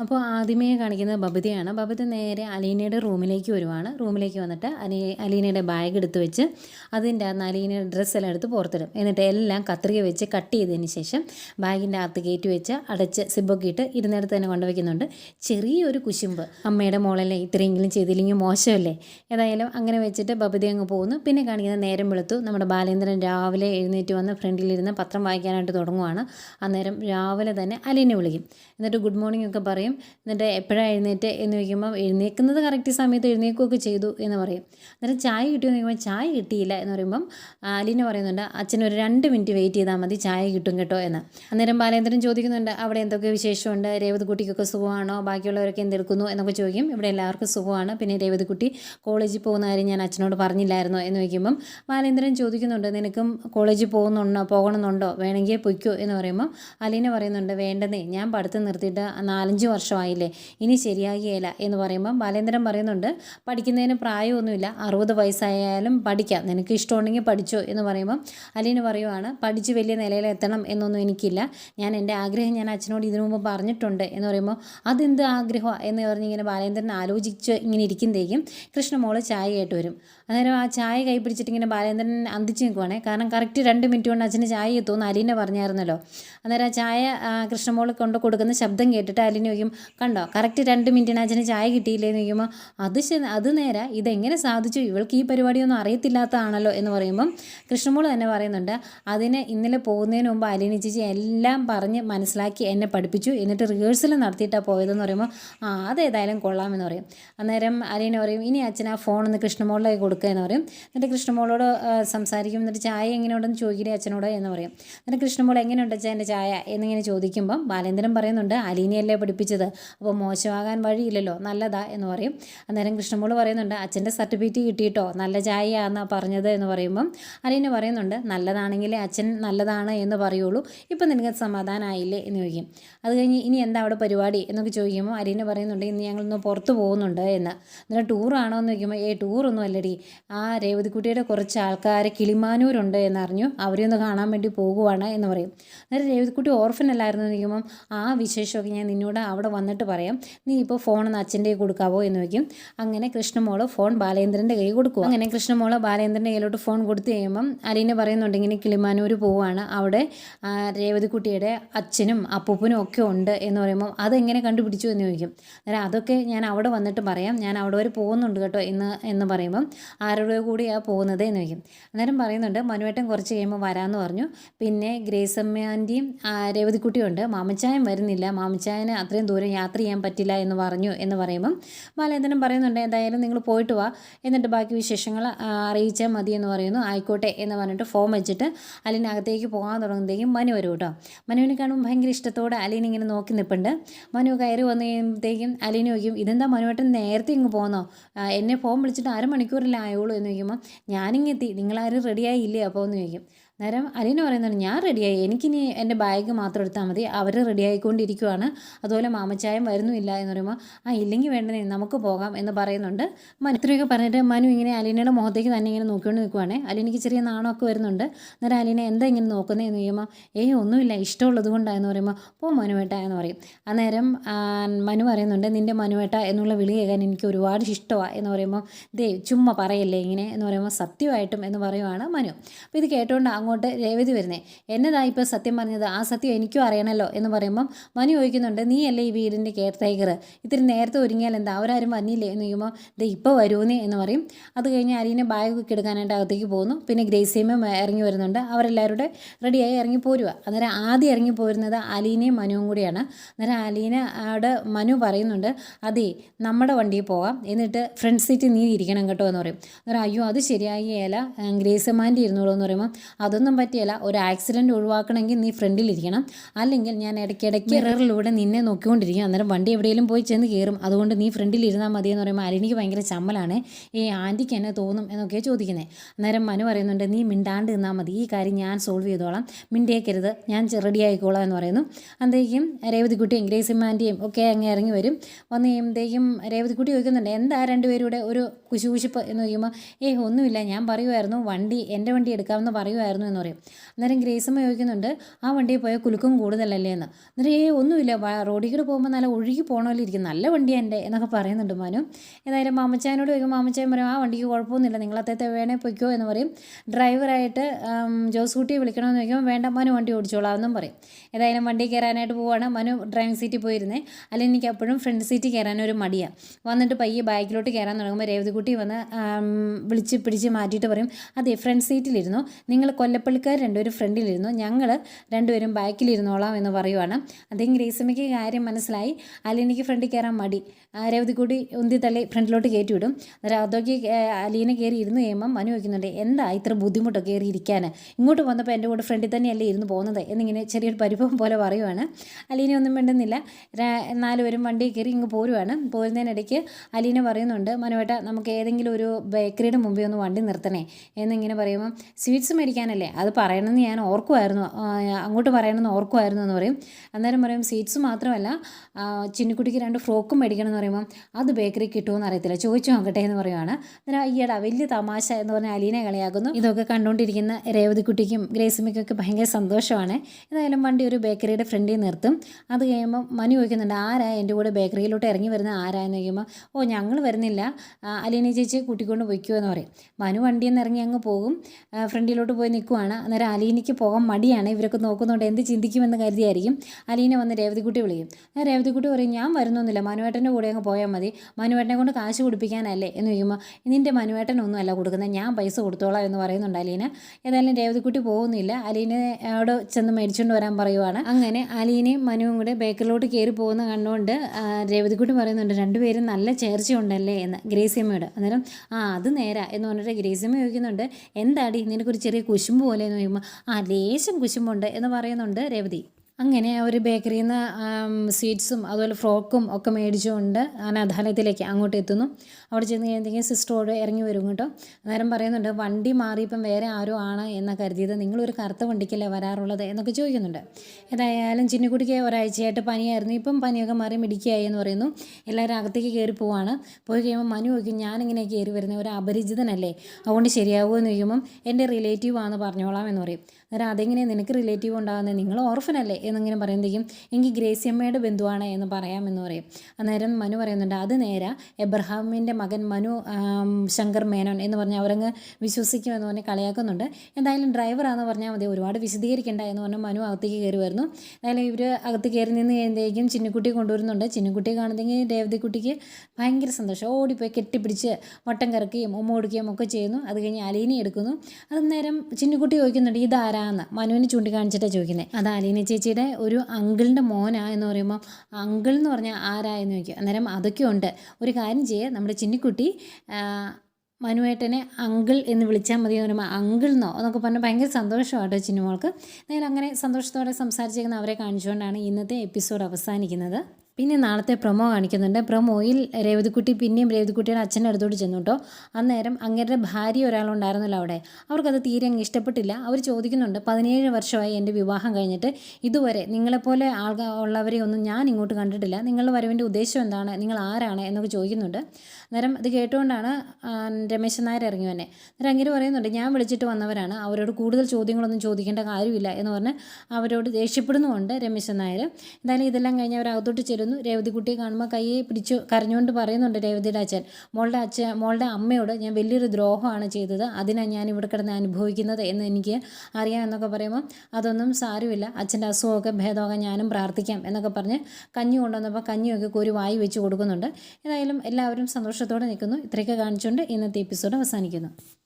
അപ്പോൾ ആദ്യമേ കാണിക്കുന്നത് ബബിതയാണ്. ബബിത നേരെ അലീനയുടെ റൂമിലേക്ക് വരുവാണ്. റൂമിലേക്ക് വന്നിട്ട് അലീ അലീനയുടെ ബാഗ് എടുത്ത് വെച്ച് അതിന്റെ അകത്ത് അലീനയുടെ ഡ്രസ്സെല്ലാം എടുത്ത് പുറത്തിടും. എന്നിട്ട് എല്ലാം കത്രിക വെച്ച് കട്ട് ചെയ്തതിന് ശേഷം ബാഗിന്റെ അകത്ത് കയറ്റി വെച്ച് അടച്ച് സിബൊക്കെ ഇട്ട് ഇരുന്നിടത്ത് തന്നെ കൊണ്ടുവയ്ക്കുന്നുണ്ട് ചെറിയൊരു കുശുമ്പ്. അമ്മയുടെ മോളല്ലേ ഇത്രയെങ്കിലും ചെയ്തില്ലെങ്കിൽ മോശമല്ലേ? ഏതായാലും അങ്ങനെ വെച്ചിട്ട് ബബിത അങ്ങ് പോകുന്നു. പിന്നെ കാണിക്കുന്ന നേരം വെളുത്തു. നമ്മുടെ ബാലേന്ദ്രൻ രാവിലെ എഴുന്നേറ്റ് വന്ന് ഫ്രണ്ടിലിരുന്ന് പത്രം വായിക്കാനായിട്ട് തുടങ്ങുവാണ്. അന്നേരം രാവിലെ തന്നെ അലീനെ വിളിക്കും. എന്നിട്ട് ഗുഡ് മോർണിംഗ് ഒക്കെ പറയും. എന്നിട്ട് എപ്പോഴാണ് എഴുന്നേറ്റ് എന്ന് ചോദിക്കുമ്പോൾ എഴുന്നേക്കുന്നത് കറക്റ്റ് സമയത്ത് എഴുന്നേക്കുകയൊക്കെ ചെയ്തു എന്ന് പറയും. അന്നേരം ചായ കിട്ടിയെന്ന് ചോദിക്കുമ്പോൾ ചായ കിട്ടിയില്ല എന്ന് പറയുമ്പം അലീന പറയുന്നുണ്ട് അച്ഛൻ ഒരു രണ്ട് മിനിറ്റ് വെയിറ്റ് ചെയ്താൽ മതി ചായ കിട്ടും കേട്ടോ എന്ന്. അന്നേരം ബാലേന്ദ്രൻ ചോദിക്കുന്നുണ്ട് അവിടെ എന്തൊക്കെ വിശേഷമുണ്ട്? രേവതിക്കുട്ടിക്കൊക്കെ സുഖമാണോ? ബാക്കിയുള്ളവരൊക്കെ എന്തെടുക്കുന്നു? എന്നൊക്കെ ചോദിക്കും. ഇവിടെ എല്ലാവർക്കും സുഖമാണ്. പിന്നെ രേവതിക്കുട്ടി കോളേജിൽ പോകുന്ന കാര്യം ഞാൻ അച്ഛനോട് പറഞ്ഞില്ലായിരുന്നു എന്ന് ചോദിക്കുമ്പം ബാലേന്ദ്രൻ ചോദിക്കുന്നുണ്ട് നിനക്കും കോളേജിൽ പോകുന്നുണ്ടോ? പോകണമെന്നുണ്ടോ? വേണമെങ്കിൽ പൊയ്ക്കോ എന്ന് പറയുമ്പോൾ അലീന പറയുന്നുണ്ട് വേണ്ടതേ ഞാൻ പഠിത്തം നിർത്തിയിട്ട് നാലഞ്ച് വർഷമായില്ലേ? ഇനി ശരിയാകിയേല എന്ന് പറയുമ്പോൾ ബാലേന്ദ്രൻ പറയുന്നുണ്ട് പഠിക്കുന്നതിന് പ്രായമൊന്നുമില്ല. അറുപത് വയസ്സായാലും പഠിക്കാം. നിനക്ക് ഇഷ്ടമുണ്ടെങ്കിൽ പഠിച്ചോ എന്ന് പറയുമ്പം അലീന് പറയുവാണ് പഠിച്ച് വലിയ നിലയിലെത്തണം എന്നൊന്നും എനിക്കില്ല. ഞാൻ എന്റെ ആഗ്രഹം ഞാൻ അച്ഛനോട് ഇതിനു മുമ്പ് പറഞ്ഞിട്ടുണ്ട് എന്ന് പറയുമ്പോൾ അതെന്ത് ആഗ്രഹമാണ് എന്ന് പറഞ്ഞിങ്ങനെ ബാലേന്ദ്രൻ ആലോചിച്ച് ഇങ്ങനെ ഇരിക്കുമ്പോഴേക്കും കൃഷ്ണമോൾ ചായ കേട്ട് വരും. അന്നേരം ആ ചായ കൈ പിടിച്ചിട്ട് ഇങ്ങനെ ബാലേന്ദ്രൻ അന്തിച്ച് നിൽക്കുവാണേ. കാരണം കറക്റ്റ് രണ്ട് മിനിറ്റ് കൊണ്ട് അച്ഛന് ചായ എത്തുമെന്ന് അലീനെ പറഞ്ഞായിരുന്നല്ലോ. അന്നേരം ആ ചായ കൃഷ്ണമോൾ കൊണ്ട് കൊടുക്കുന്ന ശബ്ദം കേട്ടിട്ട് അലീന ചോദിക്കും കണ്ടോ? കറക്റ്റ് രണ്ട് മിനിറ്റിന് അച്ഛന് ചായ കിട്ടിയില്ലേന്ന് ചോദിക്കുമ്പോൾ അത് അത് നേരെ. ഇതെങ്ങനെ സാധിച്ചു? ഇവൾക്ക് ഈ പരിപാടിയൊന്നും അറിയത്തില്ലാത്തതാണല്ലോ. എന്ന് പറയുമ്പം കൃഷ്ണമോൾ തന്നെ പറയുന്നുണ്ട് അതിനെ ഇന്നലെ പോകുന്നതിന് മുമ്പ് അലീന ചേച്ചി എല്ലാം പറഞ്ഞ് മനസ്സിലാക്കി എന്നെ പഠിപ്പിച്ചു. എന്നിട്ട് റിഹേഴ്സൽ നടത്തിയിട്ടാണ് പോയതെന്ന് പറയുമ്പോൾ ആ അതേതായാലും കൊള്ളാമെന്ന് പറയും. അന്നേരം അലീന പറയും ഇനി അച്ഛൻ ആ ഫോണൊന്ന് കൃഷ്ണമോളിലേക്ക് കൊടുക്കുക എന്ന് പറയും. എന്നിട്ട് കൃഷ്ണമോളോട് സംസാരിക്കും. എന്നിട്ട് ചായ എങ്ങനെയുണ്ടെന്ന് ചോദിക്കണേ അച്ഛനോട് എന്ന് പറയും. എന്നിട്ട് കൃഷ്ണമോൾ എങ്ങനെയുണ്ട് അച്ഛൻ എന്റെ ചായ? എന്നിങ്ങനെ ചോദിക്കുമ്പം ബാലേന്ദ്രൻ പറയുന്നുണ്ട് അലീനയല്ലേ പഠിപ്പിച്ചത്? അപ്പോൾ മോശമാകാൻ വഴിയില്ലല്ലോ നല്ലതാ എന്ന് പറയും. അന്നേരം കൃഷ്ണമോൾ പറയുന്നുണ്ട് അച്ഛന്റെ സർട്ടിഫിക്കറ്റ് കിട്ടിയിട്ടോ? നല്ല ചായയാണെന്നാണ് പറഞ്ഞത് എന്ന് പറയുമ്പം അലീന പറയുന്നുണ്ട് നല്ലതാണെങ്കിലേ അച്ഛൻ നല്ലതാണ് എന്ന് പറയുള്ളൂ. ഇപ്പം നിനക്ക് സമാധാനമായില്ലേ എന്ന് ചോദിക്കും. അത് കഴിഞ്ഞ് ഇനി എന്താ അവിടെ പരിപാടി എന്നൊക്കെ ചോദിക്കുമ്പോൾ അലീന പറയുന്നുണ്ട് ഇന്ന് ഞങ്ങളൊന്ന് പുറത്ത് പോകുന്നുണ്ട് എന്ന്. എന്നിട്ട് ടൂറാണോ എന്ന് ചോദിക്കുമ്പോൾ ഏ ടൂറൊന്നും അല്ലടി. ആ രേവതിക്കുട്ടിയുടെ കുറച്ച് ആൾക്കാർ കിളിമാനൂരുണ്ട് എന്നറിഞ്ഞു അവരെ ഒന്ന് കാണാൻ വേണ്ടി പോകുവാണ് എന്ന് പറയും. അന്നേരം രേവതിക്കുട്ടി ഓർഫൻ അല്ലായിരുന്നു എന്ന് ചോദിക്കുമ്പം ആ വിശേഷമൊക്കെ ഞാൻ നിന്നോട് അവിടെ വന്നിട്ട് പറയാം നീ ഇപ്പോൾ ഫോൺ ഒന്ന് അച്ഛന്റെ കൊടുക്കാവോ? എന്ന് ചോദിക്കും. അങ്ങനെ കൃഷ്ണമോൾ ഫോൺ ബാലേന്ദ്രന്റെ കൈ കൊടുക്കും അങ്ങനെ കൃഷ്ണമോൾ ബാലേന്ദ്രന്റെ കയ്യിലോട്ട് ഫോൺ കൊടുത്തു കഴിയുമ്പം അലീന പറയുന്നുണ്ട് ഇങ്ങനെ കിളിമാനൂർ പോവുകയാണ് അവിടെ രേവതിക്കുട്ടിയുടെ അച്ഛനും അപ്പൂപ്പനും ഒക്കെ ഉണ്ട്. എന്ന് പറയുമ്പോൾ അതെങ്ങനെ കണ്ടുപിടിച്ചു? എന്ന് ചോദിക്കും. അന്നേരം അതൊക്കെ ഞാൻ അവിടെ വന്നിട്ട് പറയാം. ഞാൻ അവിടെ വരെ പോകുന്നുണ്ട് കേട്ടോ എന്ന് എന്ന് പറയുമ്പം ആരുടെ കൂടിയാണ് പോകുന്നത്? എന്ന് ചോദിക്കും. അന്നേരം പറയുന്നുണ്ട് മനുവേട്ടൻ കുറച്ച് കഴിയുമ്പോൾ വരാമെന്ന് പറഞ്ഞു. പിന്നെ ഗ്രേസമ്മയാന്റെയും രേവതിക്കുട്ടിയും ഉണ്ട്. മാമച്ചായൻ വരുന്നില്ല. മാമച്ചായനെ അത്രയും ദൂരം യാത്ര ചെയ്യാൻ പറ്റില്ല എന്ന് പറഞ്ഞു എന്ന് പറയുമ്പം ബാലേന്ദ്രൻ പറയുന്നുണ്ട് എന്തായാലും നിങ്ങൾ പോയിട്ട് വാ. എന്നിട്ട് ബാക്കി വിശേഷങ്ങൾ അറിയിച്ചാൽ മതി എന്ന് പറയുന്നു. ആയിക്കോട്ടെ എന്ന് പറഞ്ഞിട്ട് ഫോം വെച്ചിട്ട് അലിനകത്തേക്ക് പോകാൻ തുടങ്ങുമ്പോഴത്തേക്കും മനു വരും കേട്ടോ. മനുവിനെ കാണുമ്പോൾ ഭയങ്കര ഇഷ്ടത്തോടെ അലീൻ ഇങ്ങനെ നോക്കി നിൽപ്പുണ്ട് മനു കയറി വന്നു കഴിയുമ്പോഴത്തേക്കും അലീന ചോദിക്കും ഇതെന്താ മനുവേട്ടൻ നേരത്തെ ഇങ്ങ് പോകുന്നോ എന്നെ ഫോം വിളിച്ചിട്ട് അരമണിക്കൂറിലായുള്ളൂ എന്ന് ചോദിക്കുമ്പോൾ ഞാനിങ്ങെത്തി നിങ്ങളാരും റെഡിയായില്ലേ അപ്പോൾ എന്ന് ചോദിക്കും. നേരം അലീന പറയുന്നുണ്ട് ഞാൻ റെഡിയായി എനിക്കിനി എന്റെ ബാഗ് മാത്രം എടുത്താൽ മതി. അവർ റെഡി ആയിക്കൊണ്ടിരിക്കുവാണ്. അതുപോലെ മാമച്ചായം വരുന്നുമില്ല എന്ന് പറയുമ്പോൾ ആ ഇല്ലെങ്കിൽ വേണ്ടത് നമുക്ക് പോകാം എന്ന് പറയുന്നുണ്ട്. മനുത്രയൊക്കെ പറഞ്ഞിട്ട് മനു ഇങ്ങനെ അലീനയുടെ മുഖത്തേക്ക് തന്നെ ഇങ്ങനെ നോക്കിക്കൊണ്ട് നിൽക്കുവാണേ. അലീനയ്ക്ക് ചെറിയ നാണമൊക്കെ വരുന്നുണ്ട്. നേരം അലീന എന്താ ഇങ്ങനെ നോക്കുന്നത് എന്ന് ചോദിക്കുമ്പോൾ ഏയ് ഒന്നുമില്ല. ഇഷ്ടമുള്ളത് കൊണ്ടാണെന്ന് പറയുമ്പോൾ പോ മനുവേട്ട എന്ന് പറയും. അന്നേരം മനു പറയുന്നുണ്ട് നിന്റെ മനുവേട്ട എന്നുള്ള വിളി കേൾക്കാൻ എനിക്ക് ഒരുപാട് ഇഷ്ടമാണ് എന്ന് പറയുമ്പോൾ ദേ ചുമ്മാ പറയല്ലേ ഇങ്ങനെ എന്ന് പറയുമ്പോൾ സത്യമായിട്ടും എന്ന് പറയുവാണ് മനു. അപ്പോൾ ഇത് കേട്ടുകൊണ്ട് അങ്ങോട്ട് രേവതി വരുന്നേ. എന്നതാ ഇപ്പോൾ സത്യം പറഞ്ഞത്? ആ സത്യം എനിക്കും അറിയണമല്ലോ എന്ന് പറയുമ്പം മനു ചോദിക്കുന്നുണ്ട് നീ അല്ലേ ഈ വീടിന്റെ കെയർ ടേക്കർ ഇത്തിരി നേരത്തെ ഒരുങ്ങിയാൽ എന്താ? അവരാരും വന്നില്ലേ? എന്ന് ചോദിക്കുമ്പോൾ ദേ ഇപ്പോൾ വരുമെന്നേ എന്ന് പറയും. അത് കഴിഞ്ഞ് അരീനെ ബാഗ് ഒക്കെ എടുക്കാനായിട്ട് അകത്തേക്ക് പോകുന്നു. പിന്നെ ഗ്രേസിയമ്മ ഇറങ്ങി വരുന്നുണ്ട്. അവരെല്ലാവരുടെ റെഡിയായി ഇറങ്ങി പോരുക അന്നേരം ആദ്യം ഇറങ്ങി പോരുന്നത് അലീനയും മനുവും കൂടിയാണ്. അന്നേരം അലീന അവിടെ മനു പറയുന്നുണ്ട് അതേ നമ്മുടെ വണ്ടിയിൽ പോകാം. എന്നിട്ട് ഫ്രണ്ട് സീറ്റ് നീ ഇരിക്കണം കേട്ടോ എന്ന് പറയും. അന്നേരം അയ്യോ അത് ശരിയാകിയല്ല ഗ്രേസമാന്റെ ഇരുന്നോളൂ എന്ന് പറയുമ്പോൾ അതൊന്നും പറ്റിയല്ല. ഒരു ആക്സിഡന്റ് ഒഴിവാക്കണമെങ്കിൽ നീ ഫ്രണ്ടിലിരിക്കണം അല്ലെങ്കിൽ ഞാൻ ഇടയ്ക്കിടയ്ക്ക് മിററിലൂടെ നിന്നെ നോക്കിക്കൊണ്ടിരിക്കും. അന്നേരം വണ്ടി എവിടെയെങ്കിലും പോയി ചെന്ന് കയറും അതുകൊണ്ട് നീ ഫ്രണ്ടിൽ ഇരുന്നാൽ മതി എന്ന് പറയുമ്പോൾ അലിനിക്ക് ഭയങ്കര ചമ്മലാണ്. ഈ ആന്റിക്ക് എന്നെ തോന്നും എന്നൊക്കെ ചോദിക്കുന്നത് അന്നേരം മനു പറയുന്നുണ്ട് നീ മിണ്ടാണ്ട് നിന്നാൽ മതി. ഈ കാര്യം ഞാൻ സോൾവ് ചെയ്തോളാം. മിണ്ടിയേക്കരുത്. ഞാൻ റെഡി ആയിക്കോളാം എന്ന് പറയുന്നു. അന്തേക്കും രേവതിക്കുട്ടിയും ഗ്രേസിമാന്റെയും ഒക്കെ അങ്ങ് ഇറങ്ങി വരും. വന്ന് കഴിയുമ്പോഴത്തേക്കും രേവതിക്കുട്ടി ചോദിക്കുന്നുണ്ട് എന്താ രണ്ടുപേരുടെ ഒരു കുശുകുശിപ്പ്? എന്ന് ചോദിക്കുമ്പോൾ ഏ ഒന്നുമില്ല. ഞാൻ പറയുമായിരുന്നു വണ്ടി എന്റെ വണ്ടി എടുക്കാമെന്ന് പറയുമായിരുന്നു പോകുന്നു എന്ന് പറയും. അന്നേരം ഗ്രേസമ്മ ചോദിക്കുന്നുണ്ട് ആ വണ്ടിയിൽ പോയ കുലുക്കും കൂടുതലല്ലേ എന്ന്? അന്നേരം ഏ ഒന്നുമില്ല. റോഡിൽ കൂടെ പോകുമ്പോൾ നല്ല ഒഴുകി പോകണമല്ലോ ഇരിക്കും. നല്ല വണ്ടിയാണ് എന്റെ എന്നൊക്കെ പറയുന്നുണ്ട് മനു. ഏതായാലും മാമച്ചായനോട് ചോദിക്കും മാമച്ചായൻ പറയും ആ വണ്ടിക്ക് കുഴപ്പമൊന്നുമില്ല. നിങ്ങൾ അത്തത്തെ വേണേ പൊയ്ക്കോ എന്ന് പറയും. ഡ്രൈവറായിട്ട് ജോസ് കുട്ടിയെ വിളിക്കണമെന്ന് ചോദിക്കുമ്പോൾ വേണ്ട മനു വണ്ടി ഓടിച്ചോളാം എന്നും പറയും. ഏതായാലും വണ്ടി കയറാനായിട്ട് പോവാണ്. മനു ഡ്രൈവിംഗ് സീറ്റിൽ പോയിരുന്നേ. അല്ലെങ്കിൽ എനിക്ക് അപ്പോഴും ഫ്രണ്ട് സീറ്റിൽ കയറാനൊരു മടിയാണ് വന്നിട്ട് പയ്യെ ബാക്കിലോട്ട് കയറാൻ തുടങ്ങുമ്പോൾ രേവതിക്കുട്ടി വന്ന് വിളിച്ച് പിടിച്ച് മാറ്റിയിട്ട് പറയും അതെ ഫ്രണ്ട് സീറ്റിലിരുന്നു. നിങ്ങൾ കൊല്ലപ്പള്ളിക്കാർ രണ്ടുപേരും ഫ്രണ്ടിലിരുന്നു. ഞങ്ങൾ രണ്ടുപേരും ബാക്കിലിരുന്നോളാം എന്ന് പറയുവാണ്. അദ്ദേഹം ഗ്രേസമ്മയ്ക്ക് കാര്യം മനസ്സിലായി. അലീനയ്ക്ക് ഫ്രണ്ടിൽ കയറാൻ മടി. രേവതി കൂടി ഉന്തി തള്ളി ഫ്രണ്ടിലോട്ട് കയറ്റി വിടും അതൊക്കെ അലീന കയറി ഇരുന്ന് കഴിയുമ്പം മനു വയ്ക്കുന്നുണ്ട് എന്താ ഇത്ര ബുദ്ധിമുട്ടോ കയറി ഇരിക്കാൻ ഇങ്ങോട്ട് വന്നപ്പോൾ എന്റെ കൂടെ ഫ്രണ്ടിൽ തന്നെയല്ലേ ഇരുന്ന് പോകുന്നത്? എന്നിങ്ങനെ ചെറിയൊരു പരിഭവം പോലെ പറയുവാണ്. അലീന ഒന്നും വേണ്ടുന്നില്ല നാലുപേരും വണ്ടി കയറി ഇങ്ങ് പോരുവാണ്. പോരുന്നതിനിടയ്ക്ക് അലീന പറയുന്നുണ്ട് മനുവേട്ട നമുക്ക് ഏതെങ്കിലും ഒരു ബേക്കറിയുടെ മുമ്പേ ഒന്ന് വണ്ടി നിർത്തണേ. എന്നിങ്ങനെ പറയുമ്പം സ്വീറ്റ്സ് മേടിക്കാനല്ലേ അത് പറയണമെന്ന് ഞാൻ ഓർക്കുമായിരുന്നു അങ്ങോട്ട് പറയണമെന്ന് ഓർക്കുമായിരുന്നു എന്ന് പറയും. അന്നേരം പറയും സ്വീറ്റ്സ് മാത്രമല്ല ചിന്നിക്കുട്ടിക്ക് രണ്ട് ഫ്രോക്കും മേടിക്കണം എന്ന് പറയുമ്പോൾ അത് ബേക്കറി കിട്ടുമെന്ന് അറിയത്തില്ല. ചോദിച്ചു നോക്കട്ടെ എന്ന് പറയുവാണ്. അന്നേരം അയ്യടാ വലിയ തമാശ എന്ന് പറഞ്ഞാൽ അലീനെ കളിയാക്കുന്നു. ഇതൊക്കെ കണ്ടുകൊണ്ടിരിക്കുന്ന രേവതിക്കുട്ടിക്കും ഗ്രേസിമിക്കൊക്കെ ഭയങ്കര സന്തോഷമാണ്. ഏതായാലും വണ്ടി ഒരു ബേക്കറിയുടെ ഫ്രണ്ടിൽ നിർത്തും. അത് കഴിയുമ്പോൾ മനു ചോദിക്കുന്നുണ്ട് ആരാ എന്റെ കൂടെ ബേക്കറിയിലോട്ട് ഇറങ്ങി വരുന്ന ആരാ? എന്ന് ചോദിക്കുമ്പോൾ ഓ ഞങ്ങൾ വരുന്നില്ല. അലീനെ ചേച്ചി കൂട്ടിക്കൊണ്ട് പോയിക്കോ എന്ന് പറയും. മനു വണ്ടിയിൽ നിന്ന് ഇറങ്ങി അങ്ങ് പോകും. ഫ്രണ്ടിലോട്ട് പോയി നിൽക്കുവാണ് അന്നേരം അലീനയ്ക്ക് പോകാൻ മടിയാണ്. ഇവരൊക്കെ നോക്കുന്നതുകൊണ്ട് എന്ത് ചിന്തിക്കുമെന്ന് കരുതിയായിരിക്കും. അലീന വന്ന് രേവതിക്കുട്ടി വിളിക്കും. ആ രേവതിക്കുട്ടി പറയും ഞാൻ വരുന്നൊന്നുമില്ല. മനുവേട്ടന്റെ കൂടെ അങ്ങ് പോയാൽ മതി. മനുവേട്ടനെ കൊണ്ട് കാശ് കുടിപ്പിക്കാനല്ലേ? എന്ന് ചോദിക്കുമ്പോൾ നിന്റെ മനുവേട്ടനൊന്നുമല്ല കൊടുക്കുന്നത്. ഞാൻ പൈസ കൊടുത്തോളാം എന്ന് പറയുന്നുണ്ട് അലീന. ഏതായാലും രേവതിക്കുട്ടി പോകുന്നില്ല. അലീനയോട് ചെന്ന് മേടിച്ചുകൊണ്ട് വരാൻ പറയുവാണ്. അങ്ങനെ അലീനയും മനുവും കൂടെ ബേക്കറിലോട്ട് കയറി പോകുന്ന കണ്ടുകൊണ്ട് രേവതിക്കുട്ടി പറയുന്നുണ്ട് രണ്ടുപേരും നല്ല ചേർച്ചയുണ്ടല്ലേ? എന്ന് ഗ്രേസിയമ്മയോട്. അന്നേരം ആ അത് നേരാ എന്ന് പറഞ്ഞിട്ട് ഗ്രേസിയമ്മ ചോദിക്കുന്നുണ്ട് എന്താടി? നിനക്കൊരു ചെറിയ കുശുമ്പ് പോലെ എന്ന് ചോദിക്കുമ്പോൾ ആ ലേശം കുശുമുണ്ട് എന്ന് പറയുന്നുണ്ട് രേവതി. അങ്ങനെ അവർ ബേക്കറിയിൽ നിന്ന് സ്വീറ്റ്സും അതുപോലെ ഫ്രോക്കും ഒക്കെ മേടിച്ചുകൊണ്ട് അനാഥാലയത്തിലേക്ക് അങ്ങോട്ട് എത്തുന്നു. അവിടെ ചെന്ന് കഴിയുമ്പോഴത്തേക്കും സിസ്റ്ററോട് ഇറങ്ങി വരും കേട്ടോ. അന്നേരം പറയുന്നുണ്ട് വണ്ടി മാറി ഇപ്പം വേറെ ആരോ ആണ് എന്ന് കരുതിയത്. നിങ്ങളൊരു കറുത്ത വണ്ടിക്കല്ലേ വരാറുള്ളത്? എന്നൊക്കെ ചോദിക്കുന്നുണ്ട്. ഏതായാലും ചിന്നിക്കുട്ടിക്ക് ഒരാഴ്ചയായിട്ട് പനിയായിരുന്നു. ഇപ്പം പനിയൊക്കെ മാറി മിടിക്കുകയായി എന്ന് പറയുന്നു. എല്ലാവരും അകത്തേക്ക് കയറി പോവാണ്. പോയി കഴിയുമ്പോൾ മനു ചോദിക്കും ഞാനിങ്ങനെ കയറി വരുന്ന ഒരു അപരിചിതനല്ലേ? അതുകൊണ്ട് ശരിയാവുമോ എന്ന് ചോദിക്കുമ്പം എന്റെ റിലേറ്റീവ് ആണെന്ന് പറഞ്ഞോളാം എന്ന് പറയും. അന്നേരം അതെങ്ങനെ നിനക്ക് റിലേറ്റീവ് ഉണ്ടാകുന്നത് നിങ്ങൾ ഓർഫനല്ലേ? എന്നിങ്ങനെ പറയുമ്പോഴേക്കും എങ്കിൽ ഗ്രേസിയമ്മയുടെ ബന്ധുവാണ് എന്ന് പറയാമെന്ന് പറയും. അന്നേരം മനു പറയുന്നുണ്ട് അത് നേരെ. എബ്രഹാമിന്റെ മകൻ മനു ശങ്കർ മേനോൻ എന്ന് പറഞ്ഞ് അവരങ്ങ് വിശ്വസിക്കുമെന്ന് പറഞ്ഞ് കളിയാക്കുന്നുണ്ട്. എന്തായാലും ഡ്രൈവറാണെന്ന് പറഞ്ഞാൽ മതി. ഒരുപാട് വിശദീകരിക്കേണ്ട എന്ന് പറഞ്ഞാൽ മനു അകത്തേക്ക് കയറി വരുന്നു എന്തായാലും ഇവർ അകത്ത് കയറി നിന്ന് കഴിയുമ്പോഴേക്കും ചിന്നിക്കുട്ടി കൊണ്ടുവരുന്നുണ്ട്. ചിന്നിക്കുട്ടി കാണുന്നെങ്കിൽ രേവതിക്കുട്ടിക്ക് ഭയങ്കര സന്തോഷം. ഓടിപ്പോയി കെട്ടിപ്പിടിച്ച് വട്ടം കറക്കുകയും ഉമ്മ കൊടുക്കുകയും ഒക്കെ ചെയ്യുന്നു. അത് കഴിഞ്ഞ് അലീനെ എടുക്കുന്നു. അന്നേരം ചിന്നിക്കുട്ടി ചോദിക്കുന്നുണ്ട് ഇതാരാന്ന്? മനുവിനെ ചൂണ്ടിക്കാണിച്ചിട്ടാണ് ചോദിക്കുന്നത് അത് അലീന ചേച്ചിയുടെ ഒരു അങ്കിളിന്റെ മോനാ എന്ന് പറയുമ്പോൾ അങ്കിൾ എന്ന് പറഞ്ഞാൽ ആരായെന്ന് ചോദിക്കുക ചോദിക്കും. അന്നേരം അതൊക്കെ ഉണ്ട്. ഒരു കാര്യം ചെയ്യുക നമ്മുടെ ചിന്നിക്കുട്ടി മനുവേട്ടനെ അങ്കിൾ എന്ന് വിളിച്ചാൽ മതി എന്ന് പറയുമ്പോൾ അങ്കിൾ എന്നോ എന്നൊക്കെ പറഞ്ഞാൽ ഭയങ്കര സന്തോഷമാട്ടോ ചിന്നുമോൾക്ക്. അങ്ങനെ സന്തോഷത്തോടെ സംസാരിച്ചിരിക്കുന്ന അവരെ കാണിച്ചുകൊണ്ടാണ് ഇന്നത്തെ എപ്പിസോഡ് അവസാനിക്കുന്നത്. പിന്നെ നാളത്തെ പ്രൊമോ കാണിക്കുന്നുണ്ട്. പ്രൊമോയിൽ രേവതിക്കുട്ടി പിന്നെയും രേവതിക്കുട്ടിയുടെ അച്ഛന്റെ അടുത്തോട്ട് ചെന്നു കേട്ടോ അന്നേരം അങ്ങേരുടെ ഭാര്യ ഒരാളുണ്ടായിരുന്നല്ലോ അവിടെ. അവർക്കത് തീരെ അങ്ങ് ഇഷ്ടപ്പെട്ടില്ല. അവർ ചോദിക്കുന്നുണ്ട് പതിനേഴ് വർഷമായി എന്റെ വിവാഹം കഴിഞ്ഞിട്ട് ഇതുവരെ നിങ്ങളെപ്പോലെ ആൾക്കാ ഉള്ളവരെ ഒന്നും ഞാൻ ഇങ്ങോട്ട് കണ്ടിട്ടില്ല. നിങ്ങളുടെ വരവിന്റെ ഉദ്ദേശം എന്താണ്? നിങ്ങൾ ആരാണ്? എന്നൊക്കെ ചോദിക്കുന്നുണ്ട്. അന്നേരം ഇത് കേട്ടുകൊണ്ടാണ് രമേശൻ നായർ ഇറങ്ങി വന്നെ. അന്നേരം അങ്ങനെ പറയുന്നുണ്ട് ഞാൻ വിളിച്ചിട്ട് വന്നവരാണ്. അവരോട് കൂടുതൽ ചോദ്യങ്ങളൊന്നും ചോദിക്കേണ്ട കാര്യമില്ല എന്ന് പറഞ്ഞ് അവരോട് ദേഷ്യപ്പെടുന്നുമുണ്ട് രമേശൻ നായർ എന്തായാലും ഇതെല്ലാം കഴിഞ്ഞ് അവർ അകത്തോട്ട് ചെല്ലുന്നു രേവതിക്കുട്ടിയെ കാണുമ്പോൾ കയ്യെ പിടിച്ചു കരഞ്ഞുകൊണ്ട് പറയുന്നുണ്ട് രേവതിയുടെ അച്ഛൻ. മോളുടെ അച്ഛൻ മോളുടെ അമ്മയോട് ഞാൻ വലിയൊരു ദ്രോഹമാണ് ചെയ്തത്. അതിനാണ് ഞാൻ ഇവിടെ കിടന്ന് അനുഭവിക്കുന്നത് എന്ന് എനിക്ക് അറിയാം എന്നൊക്കെ പറയുമ്പോൾ അതൊന്നും സാരമില്ല. അച്ഛന്റെ അസുഖമൊക്കെ ഭേദമാകാൻ ഞാനും പ്രാർത്ഥിക്കാം എന്നൊക്കെ പറഞ്ഞ് കഞ്ഞി കൊണ്ടുവന്നപ്പോൾ കഞ്ഞിയൊക്കെ കോരി വായി വെച്ച് കൊടുക്കുന്നുണ്ട്. ഏതായാലും എല്ലാവരും സന്തോഷത്തോടെ നിൽക്കുന്നു. ഇത്രയൊക്കെ കാണിച്ചുകൊണ്ട് ഇന്നത്തെ എപ്പിസോഡ് അവസാനിക്കുന്നു.